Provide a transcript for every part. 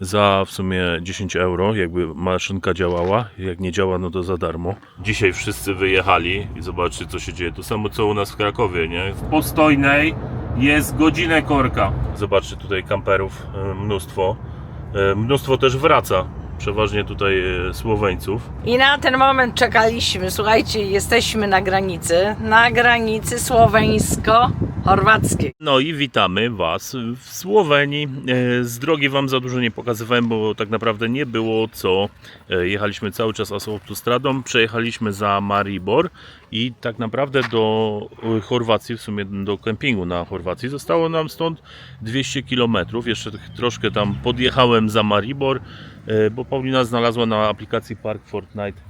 za w sumie 10 euro, jakby maszynka działała. Jak nie działa, no to za darmo. Dzisiaj wszyscy wyjechali i zobaczcie, co się dzieje. To samo co u nas w Krakowie, nie? W postojnej jest godzinę korka. Zobaczcie, tutaj kamperów e, mnóstwo. E, Mnóstwo też wraca. Przeważnie tutaj e, Słoweńców. I na ten moment czekaliśmy. Słuchajcie, jesteśmy na granicy. Na granicy słoweńsko-chorwackiej. No i witamy Was w Słowenii. E, Z drogi Wam za dużo nie pokazywałem, bo tak naprawdę nie było co. E, Jechaliśmy cały czas autostradą, przejechaliśmy za Maribor i tak naprawdę do e, Chorwacji, w sumie do kempingu na Chorwacji, zostało nam stąd 200 km. Jeszcze tak troszkę tam podjechałem za Maribor, e, bo Paulina znalazła na aplikacji Park Fortnite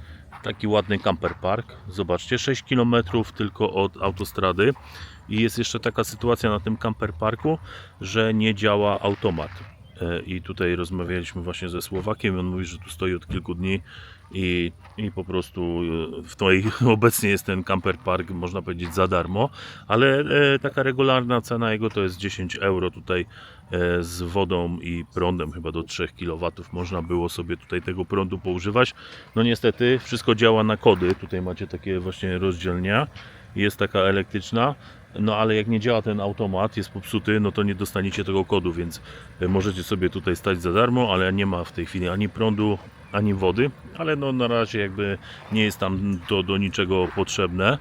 taki ładny camper park. Zobaczcie, 6 km tylko od autostrady. I jest jeszcze taka sytuacja na tym camper parku, że nie działa automat. E, I tutaj rozmawialiśmy właśnie ze Słowakiem. On mówi, że tu stoi od kilku dni i, i po prostu e, w tej obecnie jest ten camper park, można powiedzieć, za darmo, ale e, taka regularna cena jego to jest 10 euro tutaj e, z wodą i prądem, chyba do 3 kW można było sobie tutaj tego prądu poużywać. No niestety wszystko działa na kody. Tutaj macie takie właśnie rozdzielnia. Jest taka elektryczna. No ale jak nie działa ten automat, jest popsuty, no to nie dostaniecie tego kodu, więc możecie sobie tutaj stać za darmo, ale nie ma w tej chwili ani prądu, ani wody, ale no na razie jakby nie jest tam to do niczego potrzebne.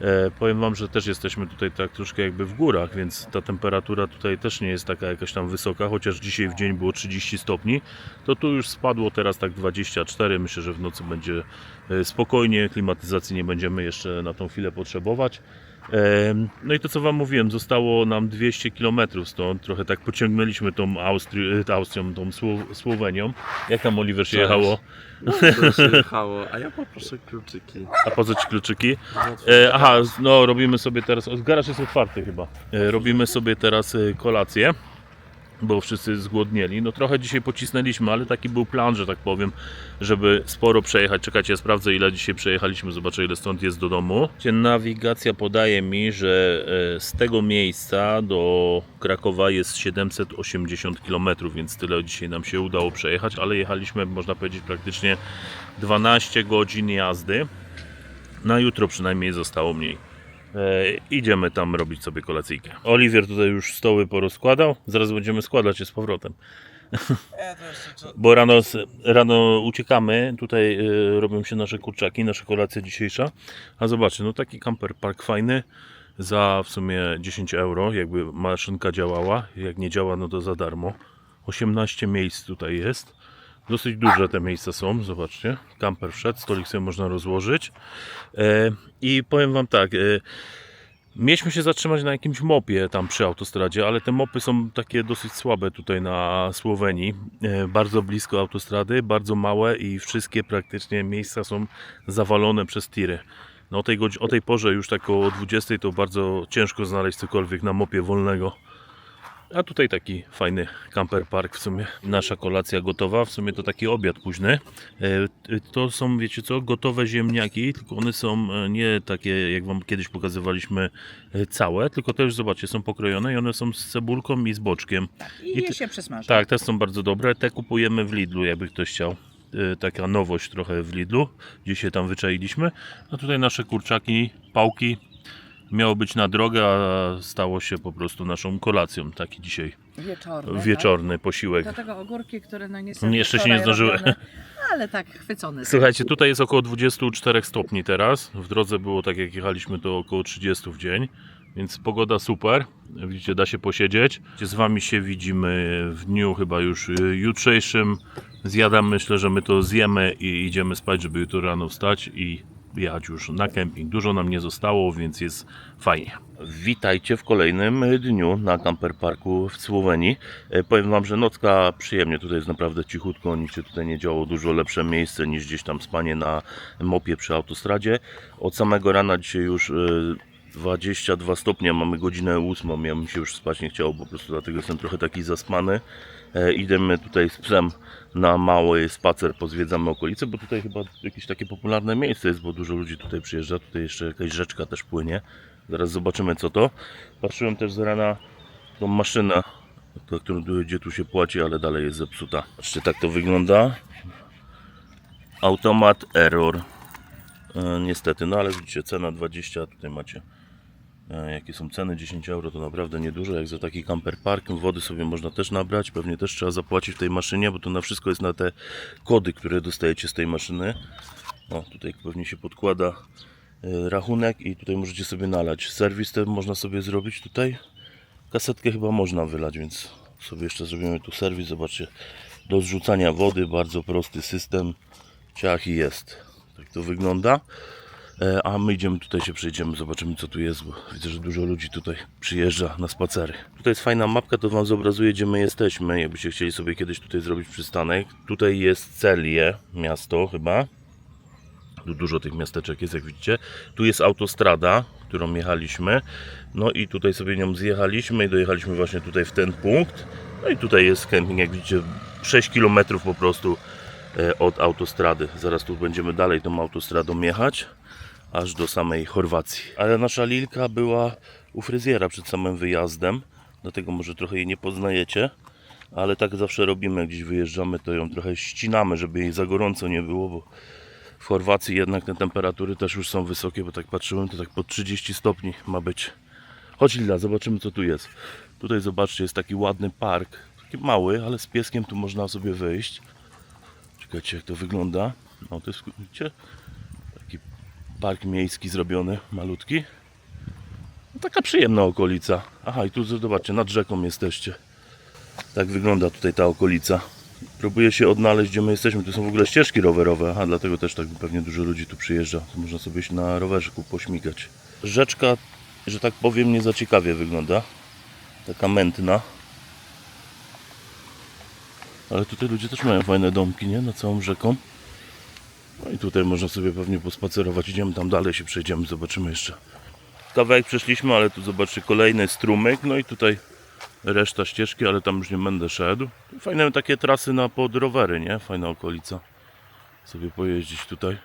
E, powiem Wam, że też jesteśmy tutaj tak troszkę jakby w górach, więc ta temperatura tutaj też nie jest taka jakaś tam wysoka, chociaż dzisiaj w dzień było 30 stopni, to tu już spadło teraz tak 24, myślę, że w nocy będzie e, spokojnie, klimatyzacji nie będziemy jeszcze na tą chwilę potrzebować. No i to co Wam mówiłem, zostało nam 200 km stąd, trochę tak pociągnęliśmy tą Austri- e, Austrią, tą Sło- Słowenią. Jak tam Oliver się Cześć. jechało? No, się jechało, a ja poproszę kluczyki. A po co Ci kluczyki? E, aha, no robimy sobie teraz, garaż jest otwarty chyba. E, robimy sobie teraz e, kolację, bo wszyscy zgłodnieli. No trochę dzisiaj pocisnęliśmy, ale taki był plan, że tak powiem, żeby sporo przejechać. Czekajcie, ja sprawdzę ile dzisiaj przejechaliśmy, zobaczę ile stąd jest do domu. Nawigacja podaje mi, że e, z tego miejsca do Krakowa jest 780 km, więc tyle dzisiaj nam się udało przejechać, ale jechaliśmy, można powiedzieć, praktycznie 12 godzin jazdy. Na jutro przynajmniej zostało mniej. E, idziemy tam robić sobie kolacyjkę. Oliwier tutaj już stoły porozkładał. Zaraz będziemy składać je z powrotem. Bo rano, rano uciekamy. Tutaj e, robią się nasze kurczaki, nasza kolacja dzisiejsza. A zobaczcie, no taki camper park fajny. Za w sumie 10 euro, jakby maszynka działała. Jak nie działa, no to za darmo. 18 miejsc tutaj jest. Dosyć duże te miejsca są, zobaczcie. Kamper wszedł, stolik sobie można rozłożyć. E, I powiem Wam tak, e, mieliśmy się zatrzymać na jakimś mopie tam przy autostradzie, ale te mopy są takie dosyć słabe tutaj na Słowenii. E, bardzo blisko autostrady, bardzo małe i wszystkie praktycznie miejsca są zawalone przez tiry. No o tej, o tej porze już tak około 20 to bardzo ciężko znaleźć cokolwiek na mopie wolnego. A tutaj taki fajny camper park w sumie. Nasza kolacja gotowa, w sumie to taki obiad późny. E, To są, wiecie co, gotowe ziemniaki, tylko one są e, nie takie, jak Wam kiedyś pokazywaliśmy, e, całe, tylko też, zobaczcie, są pokrojone i one są z cebulką i z boczkiem. I, I je się przesmaży. Tak, te są bardzo dobre. Te kupujemy w Lidlu, jakby ktoś chciał. Taka nowość trochę w Lidlu, gdzie się tam wyczailiśmy. A tutaj nasze kurczaki, pałki. Miało być na drogę, a stało się po prostu naszą kolacją. Taki dzisiaj wieczorny posiłek. Tak? Do tego ogórki, które no niestety Jeszcze się nie zdążyły. robione, ale tak chwycone. Słuchajcie, tutaj jest około 24 stopni teraz. W drodze było tak jak jechaliśmy to około 30 w dzień. Więc pogoda super. Widzicie, da się posiedzieć. Z Wami się widzimy w dniu chyba już y, jutrzejszym. Zjadam, myślę, że my to zjemy i idziemy spać, żeby jutro rano wstać i jechać już na kemping. Dużo nam nie zostało, więc jest fajnie. Witajcie w kolejnym dniu na camper parku w Słowenii. E, Powiem Wam, że nocka przyjemnie, tutaj jest naprawdę cichutko, nic się tutaj nie działo, dużo lepsze miejsce niż gdzieś tam spanie na mopie przy autostradzie. Od samego rana dzisiaj już e, 22 stopnie, mamy godzinę 8, ja mi się już spać nie chciało, po prostu dlatego jestem trochę taki zaspany. E, Idziemy tutaj z psem na mały spacer, pozwiedzamy okolice, bo tutaj chyba jakieś takie popularne miejsce jest, bo dużo ludzi tutaj przyjeżdża, tutaj jeszcze jakaś rzeczka też płynie. Zaraz zobaczymy co to. Patrzyłem też z rana tą maszynę którą gdzie tu się płaci, ale dalej jest zepsuta. Patrzcie, tak to wygląda. Automat error. E, niestety, no ale widzicie, cena 20, a tutaj macie jakie są ceny, 10 euro to naprawdę niedużo, jak za taki camper park, wody sobie można też nabrać, pewnie też trzeba zapłacić w tej maszynie, bo to na wszystko jest na te kody, które dostajecie z tej maszyny. O, tutaj pewnie się podkłada e, rachunek i tutaj możecie sobie nalać. Serwis ten można sobie zrobić tutaj. Kasetkę chyba można wylać, więc sobie jeszcze zrobimy tu serwis. Zobaczcie, do zrzucania wody, bardzo prosty system. Ciach i jest. Tak to wygląda. E, A my idziemy tutaj się przejdziemy, zobaczymy co tu jest, bo widzę, że dużo ludzi tutaj przyjeżdża na spacery. Tutaj jest fajna mapka, to Wam zobrazuje, gdzie my jesteśmy, jakbyście chcieli sobie kiedyś tutaj zrobić przystanek. Tutaj jest Celie, miasto chyba. Tu dużo tych miasteczek jest, jak widzicie. Tu jest autostrada, którą jechaliśmy. No i tutaj sobie nią zjechaliśmy i dojechaliśmy właśnie tutaj w ten punkt. No i tutaj jest kemping, jak widzicie, 6 km po prostu e, od autostrady. Zaraz tu będziemy dalej tą autostradą jechać, aż do samej Chorwacji. Ale nasza Lilka była u fryzjera przed samym wyjazdem, dlatego może trochę jej nie poznajecie. Ale tak zawsze robimy, jak gdzieś wyjeżdżamy, to ją trochę ścinamy, żeby jej za gorąco nie było, bo w Chorwacji jednak te temperatury też już są wysokie, bo tak patrzyłem, to tak po 30 stopni ma być. Chodź Lila, zobaczymy co tu jest. Tutaj zobaczcie, jest taki ładny park. Taki mały, ale z pieskiem tu można sobie wyjść. Czekajcie jak to wygląda. No to jest? Park miejski zrobiony, malutki. No, taka przyjemna okolica. Aha, i tu zobaczcie, nad rzeką jesteście. Tak wygląda tutaj ta okolica. Próbuję się odnaleźć, gdzie my jesteśmy. Tu są w ogóle ścieżki rowerowe, a dlatego też tak pewnie dużo ludzi tu przyjeżdża. Można sobie na rowerzyku pośmigać. Rzeczka, że tak powiem, nie za ciekawie wygląda. Taka mętna. Ale tutaj ludzie też mają fajne domki, nie? Na całą rzeką. No i tutaj można sobie pewnie pospacerować. Idziemy tam dalej, się przejdziemy, zobaczymy jeszcze. Kawałek przeszliśmy, ale tu zobaczcie kolejny strumyk. No i tutaj reszta ścieżki, ale tam już nie będę szedł. Fajne takie trasy na pod rowery, nie? Fajna okolica. Sobie pojeździć tutaj.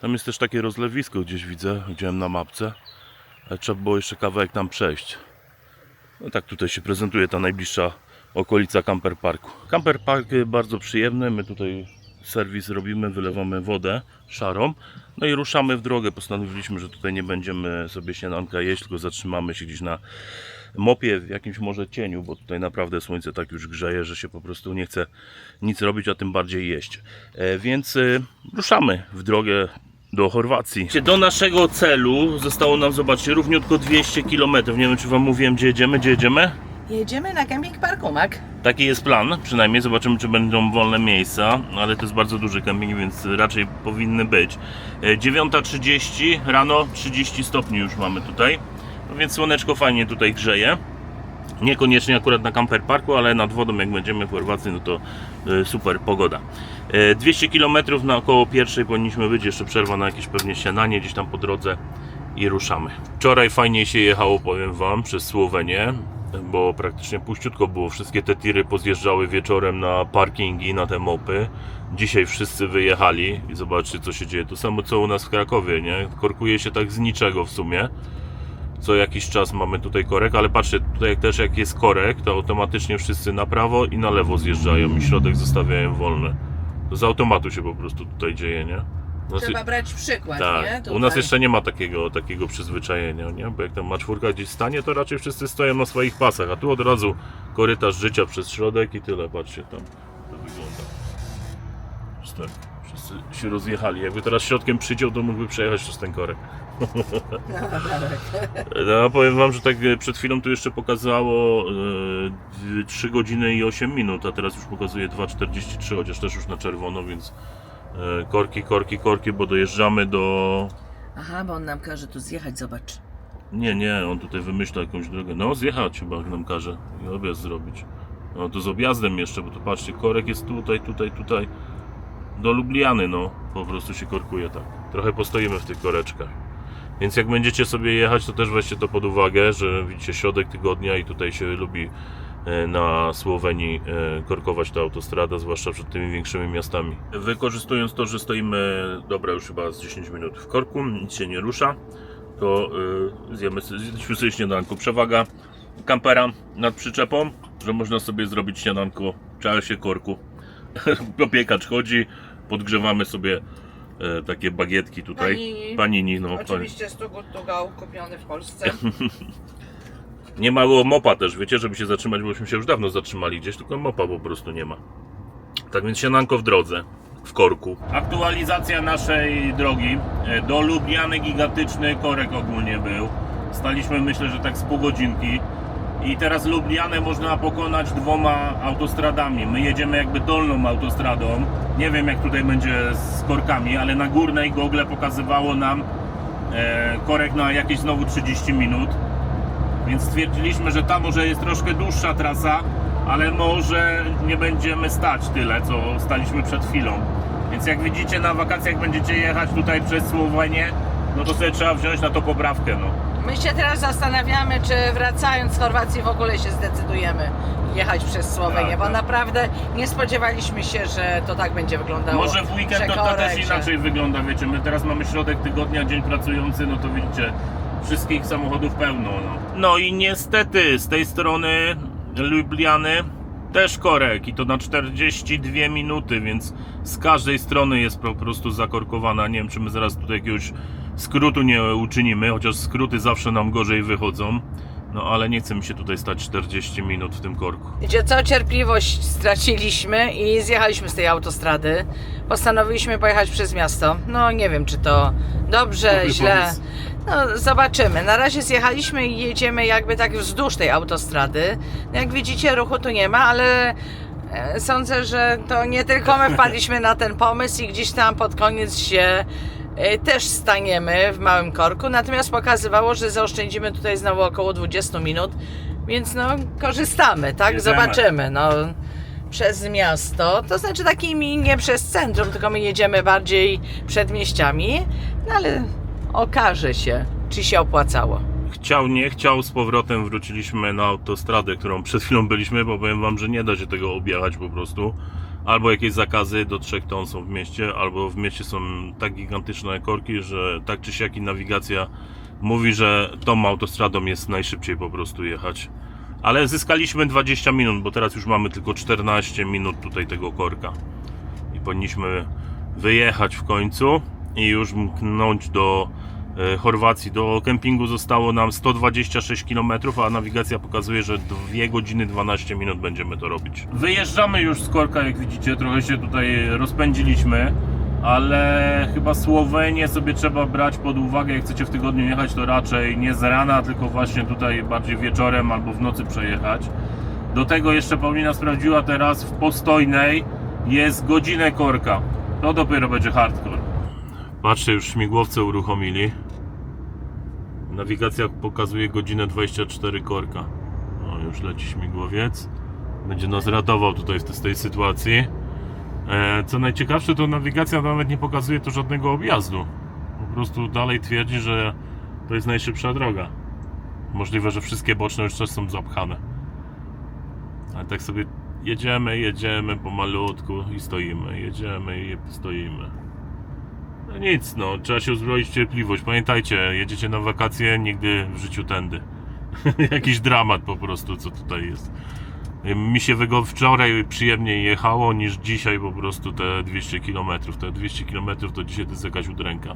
Tam jest też takie rozlewisko gdzieś widzę, widziałem na mapce. Ale trzeba było jeszcze kawałek tam przejść. No tak tutaj się prezentuje ta najbliższa okolica Camper Parku. Camper Park y, bardzo przyjemny. My tutaj serwis robimy, wylewamy wodę szarą. No i ruszamy w drogę. Postanowiliśmy, że tutaj nie będziemy sobie śniadanka jeść, tylko zatrzymamy się gdzieś na mopie w jakimś może cieniu, bo tutaj naprawdę słońce tak już grzeje, że się po prostu nie chce nic robić, a tym bardziej jeść. E, więc y, ruszamy w drogę do Chorwacji. Do naszego celu zostało nam, zobaczcie, równiutko 200 km. Nie wiem, czy Wam mówiłem, gdzie jedziemy, gdzie jedziemy? Jedziemy na kemping Parkumak. Taki jest plan, przynajmniej zobaczymy, czy będą wolne miejsca, ale to jest bardzo duży kemping, więc raczej powinny być. E, 9.30 rano, 30 stopni już mamy tutaj, no więc słoneczko fajnie tutaj grzeje. Niekoniecznie akurat na camper parku, ale nad wodą jak będziemy w Chorwacji, no to e, super pogoda. E, 200 km na około pierwszej powinniśmy być, jeszcze przerwa na jakieś pewnie śniadanie gdzieś tam po drodze i ruszamy. Wczoraj fajnie się jechało, powiem Wam, przez Słowenię, bo praktycznie puściutko było. Wszystkie te tiry pozjeżdżały wieczorem na parkingi, na te mopy. Dzisiaj wszyscy wyjechali i zobaczcie co się dzieje. To samo co u nas w Krakowie, nie? Korkuje się tak z niczego w sumie. Co jakiś czas mamy tutaj korek, ale patrzcie, tutaj też jak jest korek, to automatycznie wszyscy na prawo i na lewo zjeżdżają i środek zostawiają wolny. To z automatu się po prostu tutaj dzieje, nie? No, Trzeba brać przykład, tak, nie? u nas Tutaj. jeszcze nie ma takiego, takiego przyzwyczajenia, nie? Bo jak tam ma czwórka gdzieś stanie, to raczej wszyscy stoją na swoich pasach, a tu od razu korytarz życia przez środek i tyle, patrzcie tam, to wygląda. Tak, wszyscy się rozjechali. Jakby teraz środkiem przyciął, to mógłby przejechać przez ten korek. No, powiem wam, że tak e, przed chwilą tu jeszcze pokazało e, 3 godziny i 8 minut, a teraz już pokazuje 2,43, chociaż też już na czerwono, więc korki, korki, korki, bo dojeżdżamy do... Aha, bo on nam każe tu zjechać, zobacz. Nie, nie, on tutaj wymyśla jakąś drogę. No, zjechać chyba nam każe i objazd zrobić. No, to z objazdem jeszcze, bo to patrzcie, korek jest tutaj, tutaj, tutaj. Do Lubliany, no, po prostu się korkuje tak. Trochę postoimy w tych koreczkach. Więc jak będziecie sobie jechać, to też weźcie to pod uwagę, że widzicie środek tygodnia i tutaj się lubi e, na Słowenii e, korkować ta autostrada, zwłaszcza przed tymi większymi miastami. Wykorzystując to, że stoimy, dobra, już chyba z 10 minut w korku, nic się nie rusza, to y, zjemy, zjedliśmy sobie śniadanko. Przewaga kampera nad przyczepą, że można sobie zrobić śniadanko w czasie korku. Opiekacz chodzi, podgrzewamy sobie e, takie bagietki tutaj. Panini. Panini, no. Oczywiście z Tugu Tugał kupiony w Polsce. Nie ma mopa też, wiecie, żeby się zatrzymać, bośmy się już dawno zatrzymali gdzieś, tylko mopa po prostu nie ma. Tak więc siananko w drodze, w korku. Aktualizacja naszej drogi. E, Do Lubliany gigantyczny korek ogólnie był. Staliśmy myślę, że tak z pół godzinki. I teraz Lublianę można pokonać dwoma autostradami. My jedziemy jakby dolną autostradą. Nie wiem jak tutaj będzie z korkami, ale na górnej Google pokazywało nam e, korek na jakieś znowu 30 minut. Więc stwierdziliśmy, że ta może jest troszkę dłuższa trasa, ale może nie będziemy stać tyle, co staliśmy przed chwilą. Więc jak widzicie na wakacjach będziecie jechać tutaj przez Słowenię, no to sobie trzeba wziąć na to poprawkę. No. My się teraz zastanawiamy, czy wracając z Chorwacji w ogóle się zdecydujemy jechać przez Słowenię, Tak, bo tak. naprawdę nie spodziewaliśmy się, że to tak będzie wyglądało. Może w weekend to, to Przekorek, też że- inaczej wygląda, wiecie, my teraz mamy środek tygodnia, dzień pracujący, no to widzicie, wszystkich samochodów pełno. No, no i niestety z tej strony Lubliany też korek i to na 42 minuty, więc z każdej strony jest po prostu zakorkowana. Nie wiem, czy my zaraz tutaj jakiegoś skrótu nie uczynimy, chociaż skróty zawsze nam gorzej wychodzą. No ale nie chce mi się tutaj stać 40 minut w tym korku. Wiecie co, cierpliwość straciliśmy i zjechaliśmy z tej autostrady. Postanowiliśmy pojechać przez miasto. No nie wiem, czy to dobrze, Dobry źle. pomysł. No zobaczymy. Na razie zjechaliśmy i jedziemy jakby tak wzdłuż tej autostrady. Jak widzicie, ruchu tu nie ma, ale e, sądzę, że to nie tylko my wpadliśmy na ten pomysł i gdzieś tam pod koniec się e, też staniemy w małym korku. Natomiast pokazywało, że zaoszczędzimy tutaj znowu około 20 minut, więc no korzystamy, tak? Jedziemy. Zobaczymy. No przez miasto, to znaczy takimi nie przez centrum, tylko my jedziemy bardziej przedmieściami, no ale okaże się, czy się opłacało. Chciał, nie chciał, z powrotem wróciliśmy na autostradę, którą przed chwilą byliśmy, bo powiem wam, że nie da się tego objechać po prostu. Albo jakieś zakazy do 3 ton są w mieście, albo w mieście są tak gigantyczne korki, że tak czy siak i nawigacja mówi, że tą autostradą jest najszybciej po prostu jechać. Ale zyskaliśmy 20 minut, bo teraz już mamy tylko 14 minut tutaj tego korka. I powinniśmy wyjechać w końcu i już mknąć do Chorwacji. Do kempingu zostało nam 126 km, a nawigacja pokazuje, że 2 godziny 12 minut będziemy to robić. Wyjeżdżamy już z korka, jak widzicie, trochę się tutaj rozpędziliśmy. Ale chyba Słowenię sobie trzeba brać pod uwagę, jak chcecie w tygodniu jechać, to raczej nie z rana, tylko właśnie tutaj bardziej wieczorem albo w nocy przejechać. Do tego jeszcze Paulina sprawdziła teraz w postojnej jest godzinę korka. To dopiero będzie hardcore. Patrzcie, już śmigłowce uruchomili. Nawigacja pokazuje godzinę 24 korka. O, już leci śmigłowiec. Będzie nas ratował tutaj z tej sytuacji. E, co najciekawsze, to nawigacja nawet nie pokazuje tu żadnego objazdu. Po prostu dalej twierdzi, że to jest najszybsza droga. Możliwe, że wszystkie boczne już też są zapchane. Ale tak sobie jedziemy, jedziemy pomalutku i stoimy, jedziemy i stoimy. No nic, no, trzeba się uzbroić w cierpliwość. Pamiętajcie, jedziecie na wakacje, nigdy w życiu tędy. Jakiś dramat po prostu, co tutaj jest. Mi się wygo wczoraj przyjemniej jechało niż dzisiaj po prostu te 200 km. Te 200 km to dzisiaj to jest jakaś udręka.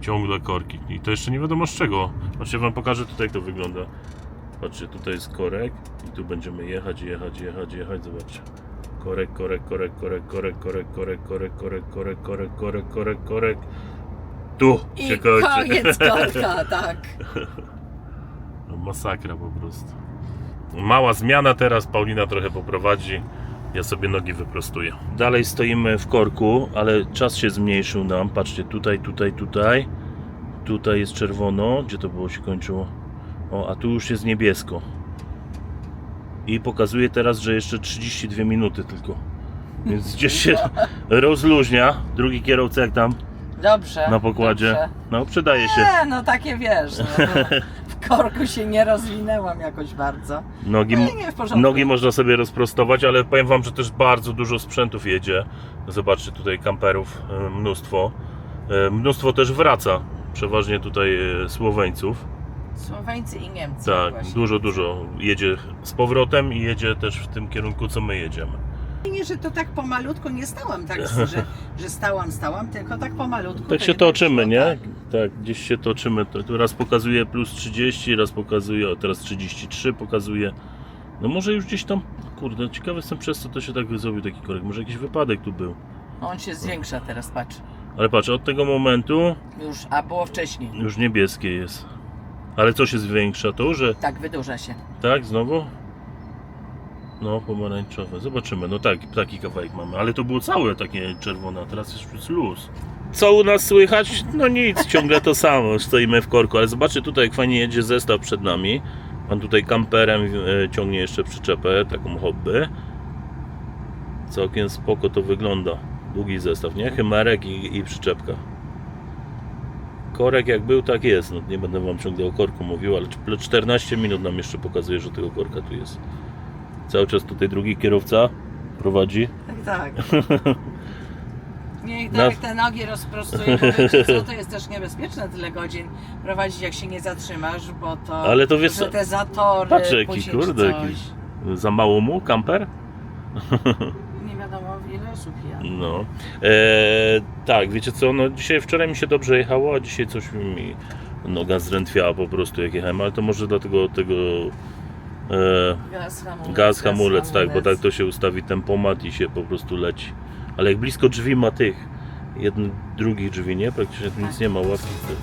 Ciągle korki. I to jeszcze nie wiadomo z czego. Patrzcie, wam pokażę tutaj jak to wygląda. Patrzcie, tutaj jest korek i tu będziemy jechać, jechać, jechać, jechać. Zobaczcie. Korek, korek, korek, korek, korek, korek, korek, korek, korek, korek, korek, korek, korek, korek. Tu I się kończy. koniec korka, tak. No, Masakra po prostu. Mała zmiana teraz, Paulina trochę poprowadzi. Ja sobie nogi wyprostuję. Dalej stoimy w korku, ale czas się zmniejszył nam. Patrzcie, tutaj, tutaj, tutaj. Tutaj jest czerwono. Gdzie to było się kończyło? O, a tu już jest niebiesko. I pokazuje teraz, że jeszcze 32 minuty tylko. Więc gdzieś się rozluźnia. Drugi kierowca jak tam Dobrze. na pokładzie. Dobrze. No, przydaje się. Nie, no takie wiesz. No, w korku się nie rozwinęłam jakoś bardzo. Nogi, Ale nie, w porządku. nogi można sobie rozprostować, ale powiem Wam, że też bardzo dużo sprzętów jedzie. Zobaczcie tutaj kamperów e, mnóstwo. E, Mnóstwo też wraca, przeważnie tutaj e, Słoweńców. Słoweńcy i Niemcy. Tak, właśnie. dużo, dużo. Jedzie z powrotem i jedzie też w tym kierunku, co my jedziemy. Nie, że to tak pomalutku nie stałam tak, że, że stałam, stałam, tylko tak pomalutku. Tak to się toczymy, nie? Tak. Tak, gdzieś się toczymy. To, to raz pokazuje plus 30, raz pokazuje, o teraz 33 pokazuje. No może już gdzieś tam, kurde, ciekawy jestem przez co to się tak zrobił taki korek. Może jakiś wypadek tu był. On się zwiększa teraz, patrz. Ale patrz, od tego momentu Już, a było wcześniej. już niebieskie jest. Ale co się zwiększa? To, że Tak, wydłuża się. tak, znowu? No, pomarańczowe. Zobaczymy. No tak, taki kawałek mamy. Ale to było całe takie czerwone, a teraz jest już luz. Co u nas słychać? No nic, ciągle to samo. Stoimy w korku, ale zobaczcie tutaj, jak fajnie jedzie zestaw przed nami. Pan tutaj kamperem e, ciągnie jeszcze przyczepę, taką hobby. Całkiem spoko to wygląda. Długi zestaw, nie? Chymerek i, i przyczepka. Korek jak był, tak jest. No, nie będę wam ciągle o korku mówił, ale cz- 14 minut nam jeszcze pokazuje, że tego korka tu jest. Cały czas tutaj drugi kierowca prowadzi. Tak, tak. Niech tak te nogi rozprostuje, bo co, to jest też niebezpieczne tyle godzin prowadzić jak się nie zatrzymasz, bo to, Ale to wiesz co, te zatory, Patrz jaki, kurde, jakiś za mało mu kamper? Ile osób ja. No. E, tak, wiecie co, no dzisiaj, wczoraj mi się dobrze jechało, a dzisiaj coś mi noga zdrętwiała po prostu jak jechałem, ale to może dlatego tego e, Gaz, hamulec, gaz, hamulec, tak, bo tak to się ustawi tempomat i się po prostu leci. Ale jak blisko drzwi ma tych, jednych, drugich drzwi, nie? Praktycznie tu nic nie ma, łatwiej.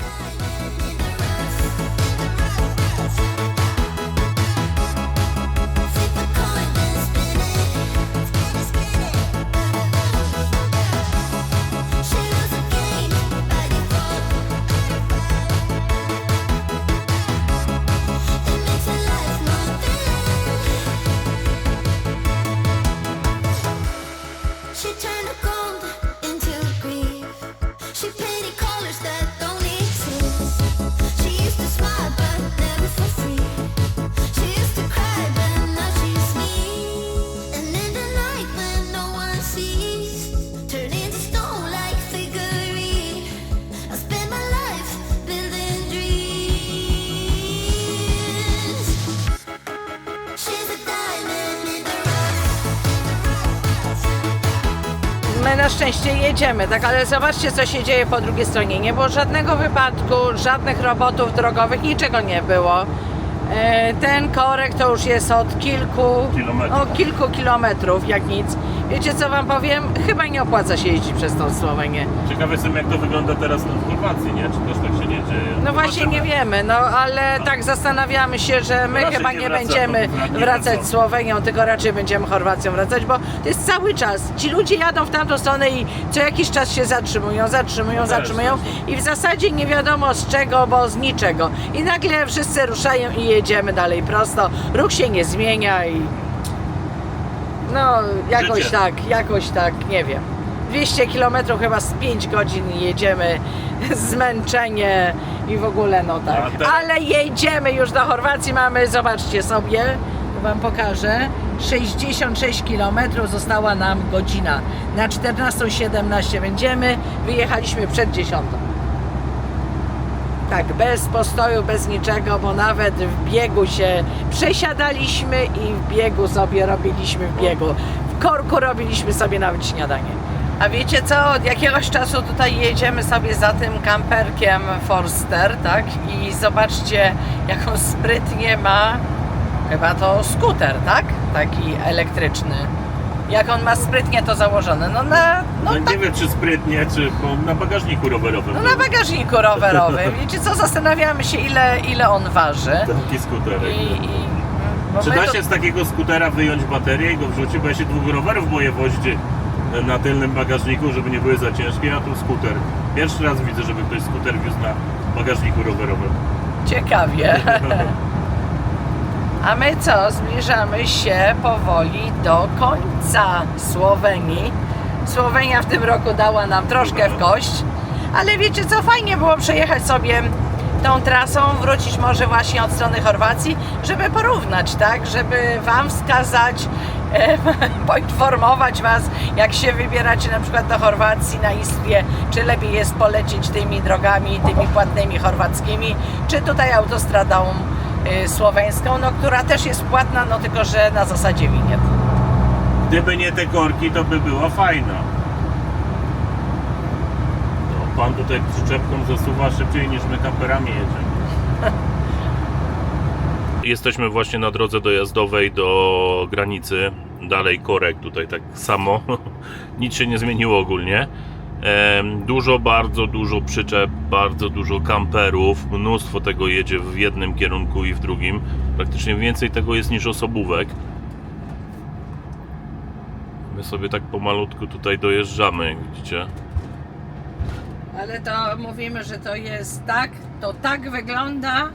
Jedziemy, tak, ale zobaczcie co się dzieje po drugiej stronie. Nie było żadnego wypadku, żadnych robotów drogowych, niczego nie było. E, Ten korek to już jest od kilku, Kilometrów. od kilku kilometrów, jak nic. Wiecie co wam powiem? Chyba nie opłaca się jeździć przez tą Słowenię. Ciekawy jestem jak to wygląda teraz w Chorwacji, nie? Czy też tak się nie dzieje? No właśnie nie wiemy, no ale tak zastanawiamy się, że my Raczej chyba nie nie wraca- będziemy nie wracać wracamy. Słowenią, tylko raczej będziemy Chorwacją wracać, bo to jest cały czas. Ci ludzie jadą w tamtą stronę i co jakiś czas się zatrzymują, zatrzymują, też, zatrzymują i w zasadzie nie wiadomo z czego, bo z niczego. I nagle wszyscy ruszają i jedziemy dalej prosto. Ruch się nie zmienia i no jakoś Życie. tak, jakoś tak, nie wiem. 200 km chyba z 5 godzin jedziemy, zmęczenie i w ogóle no tak. A te- Ale jedziemy już do Chorwacji, mamy, zobaczcie sobie, wam pokażę. 66 km została nam godzina. Na 14.17 będziemy, wyjechaliśmy przed 10. Tak, bez postoju, bez niczego, bo nawet w biegu się przesiadaliśmy i w biegu sobie robiliśmy w biegu. W korku robiliśmy sobie nawet śniadanie. A wiecie co, od jakiegoś czasu tutaj jedziemy sobie za tym kamperkiem Forster, tak? I zobaczcie, jaką sprytnie ma, chyba to skuter, tak? Taki elektryczny. Jak on ma sprytnie to założone. No na, no No, tak nie wiem czy sprytnie, czy bo na bagażniku rowerowym. no na bagażniku rowerowym. Wiecie co, zastanawiamy się ile, ile on waży. Taki skuterek. I, i, bo Czy my da się z takiego skutera wyjąć baterię i go wrzucić? Bo ja się dwóch rowerów boję wozić na tylnym bagażniku, żeby nie były za ciężkie, a tu skuter. Pierwszy raz widzę, żeby ktoś skuter wiózł na bagażniku rowerowym. Ciekawie. A my co? Zbliżamy się powoli do końca Słowenii. Słowenia w tym roku dała nam troszkę w kość, ale wiecie co? Fajnie było przejechać sobie tą trasą, wrócić może właśnie od strony Chorwacji, żeby porównać, tak? Żeby Wam wskazać, e, poinformować Was, jak się wybieracie na przykład do Chorwacji na Istwie, czy lepiej jest polecieć tymi drogami, tymi płatnymi chorwackimi, czy tutaj autostradą słoweńską, no, która też jest płatna, no tylko że na zasadzie winiet. Gdyby nie te korki, to by była fajna. No, pan tutaj przyczepką zasuwa szybciej niż my kamperami jedziemy. Jesteśmy właśnie na drodze dojazdowej do granicy. Dalej korek tutaj tak samo. Nic się nie zmieniło ogólnie. Dużo, bardzo dużo przyczep, bardzo dużo kamperów. Mnóstwo tego jedzie w jednym kierunku i w drugim. Praktycznie więcej tego jest niż osobówek. My sobie tak pomalutku tutaj dojeżdżamy, jak widzicie. Ale to mówimy, że to jest tak, to tak wygląda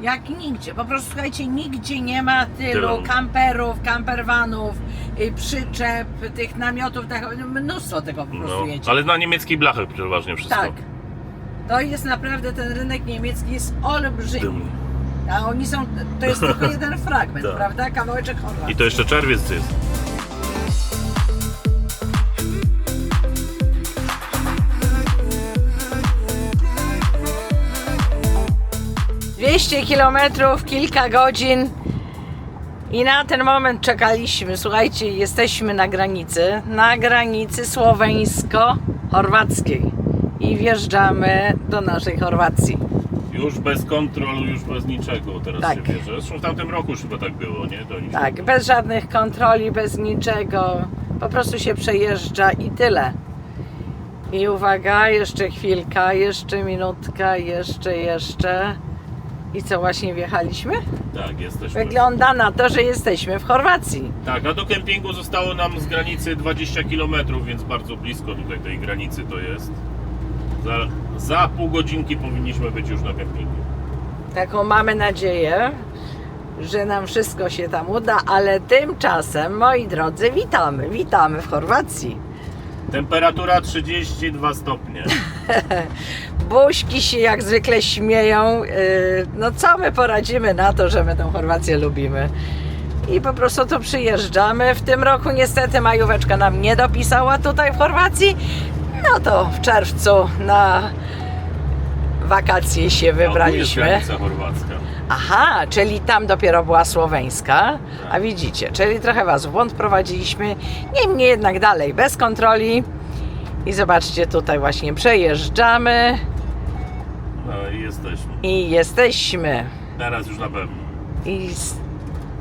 jak nigdzie. Po prostu słuchajcie, nigdzie nie ma tylu Tylu. kamperów, campervanów, y, przyczep, tych namiotów, tak, mnóstwo tego po prostu No, jedzie. ale na niemieckich blachach przeważnie wszystko. Tak. To jest naprawdę, ten rynek niemiecki jest olbrzymi. Dym. A oni są, to jest tylko jeden fragment, Tak. prawda? Kawałeczek Chorwacji. I to jeszcze czerwiec jest. Dwieście kilometrów, kilka godzin i na ten moment czekaliśmy. Słuchajcie, jesteśmy na granicy, na granicy słoweńsko-chorwackiej i wjeżdżamy do naszej Chorwacji. Już bez kontrolu, już bez niczego teraz Tak. się bierze. Zresztą w tamtym roku już chyba tak było, nie? Się- Tak, bez żadnych kontroli, bez niczego. Po prostu się przejeżdża i tyle. I uwaga, jeszcze chwilka, jeszcze minutka, jeszcze, jeszcze. I co właśnie wjechaliśmy? Tak, jesteśmy. Wygląda na to, że jesteśmy w Chorwacji. Tak, a do kempingu zostało nam z granicy 20 km, więc bardzo blisko tutaj tej granicy to jest. Za, za pół godzinki powinniśmy być już na kempingu. Taką mamy nadzieję, że nam wszystko się tam uda, ale tymczasem, moi drodzy, witamy, witamy w Chorwacji. Temperatura 32 stopnie. Buźki się jak zwykle śmieją. Yy, No co my poradzimy na to, że my tę Chorwację lubimy. I po prostu tu przyjeżdżamy. W tym roku niestety majóweczka nam nie dopisała tutaj w Chorwacji. No to w czerwcu na wakacje się A tu jest wybraliśmy. granica chorwacka. Aha, czyli tam dopiero była słoweńska. A widzicie, czyli trochę Was w błąd prowadziliśmy. Niemniej jednak dalej, bez kontroli. I zobaczcie, tutaj właśnie przejeżdżamy No i jesteśmy. i jesteśmy. Teraz już na pewno. I,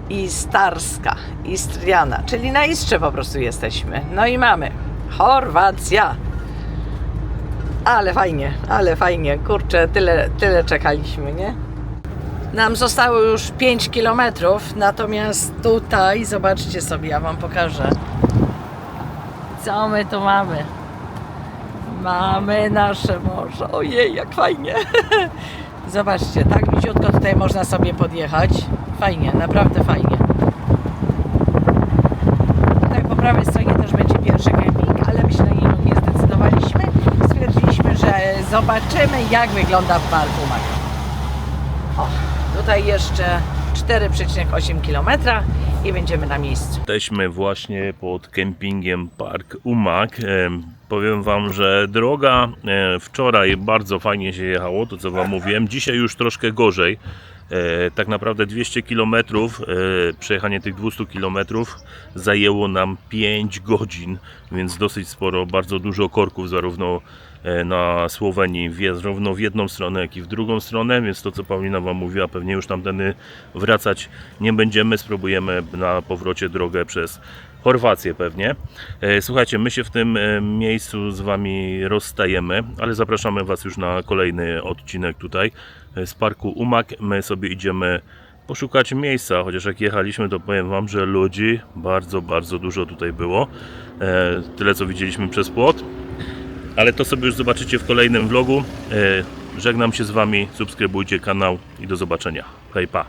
i Starska, Istriana, czyli na Istrze po prostu jesteśmy. No i mamy Chorwacja. Ale fajnie, ale fajnie. Kurczę, tyle, tyle czekaliśmy, nie? Nam zostało już 5 km, natomiast tutaj, zobaczcie sobie, ja Wam pokażę. Co my tu mamy? Mamy nasze morze. Ojej, jak fajnie. Zobaczcie, tak bliziutko tutaj można sobie podjechać. Fajnie, naprawdę fajnie. Tutaj po prawej stronie też będzie pierwszy kemping, ale my się na niego nie zdecydowaliśmy. Stwierdziliśmy, że zobaczymy jak wygląda w Balkumach. O, tutaj jeszcze 4,8 km i będziemy na miejscu. Jesteśmy właśnie pod kempingiem Park Umak. Em, Powiem Wam, że droga e, wczoraj bardzo fajnie się jechało, to co Wam mówiłem. Dzisiaj już troszkę gorzej. E, Tak naprawdę 200 km, e, przejechanie tych 200 km zajęło nam 5 godzin, więc dosyć sporo, bardzo dużo korków zarówno e, na Słowenii, w- zarówno w jedną stronę, jak i w drugą stronę, więc to co Paulina Wam mówiła, pewnie już tamtędy wracać nie będziemy, spróbujemy na powrocie drogę przez Chorwację pewnie. E, Słuchajcie, my się w tym e, miejscu z Wami rozstajemy, ale zapraszamy Was już na kolejny odcinek tutaj e, z parku Umak. My sobie idziemy poszukać miejsca, chociaż jak jechaliśmy, to powiem Wam, że ludzi bardzo, bardzo dużo tutaj było. E, Tyle co widzieliśmy przez płot. Ale to sobie już zobaczycie w kolejnym vlogu. E, Żegnam się z Wami, subskrybujcie kanał i do zobaczenia. Hej, pa!